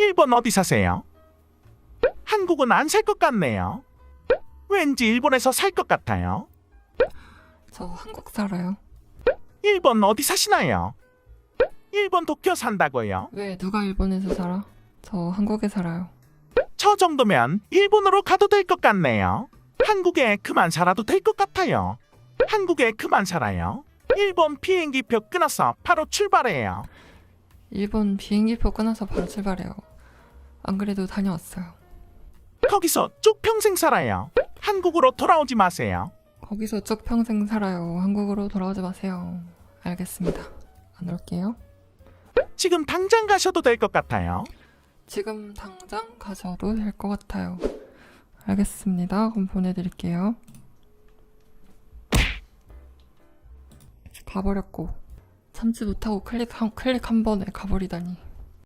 일본 어디 사세요? 한국은 안 살 것 같네요. 왠지 일본에서 살 것 같아요. 저 한국 살아요. 일본 어디 사시나요? 일본 도쿄 산다고요? 왜 누가 일본에서 살아? 저 한국에 살아요. 저 정도면 일본으로 가도 될 것 같네요. 한국에 그만 살아도 될 것 같아요. 한국에 그만 살아요. 일본 비행기표 끊어서 바로 출발해요. 일본 비행기표 끊어서 바로 출발해요. 안 그래도 다녀왔어요. 거기서 쭉 평생 살아요. 한국으로 돌아오지 마세요. 거기서 쭉 평생 살아요. 한국으로 돌아오지 마세요. 알겠습니다. 안 올게요. 지금 당장 가셔도 될 것 같아요. 지금 당장 가셔도 될 것 같아요. 알겠습니다. 그럼 보내드릴게요. 가버렸고 참지 못하고 클릭 한, 클릭 한 번에 가버리다니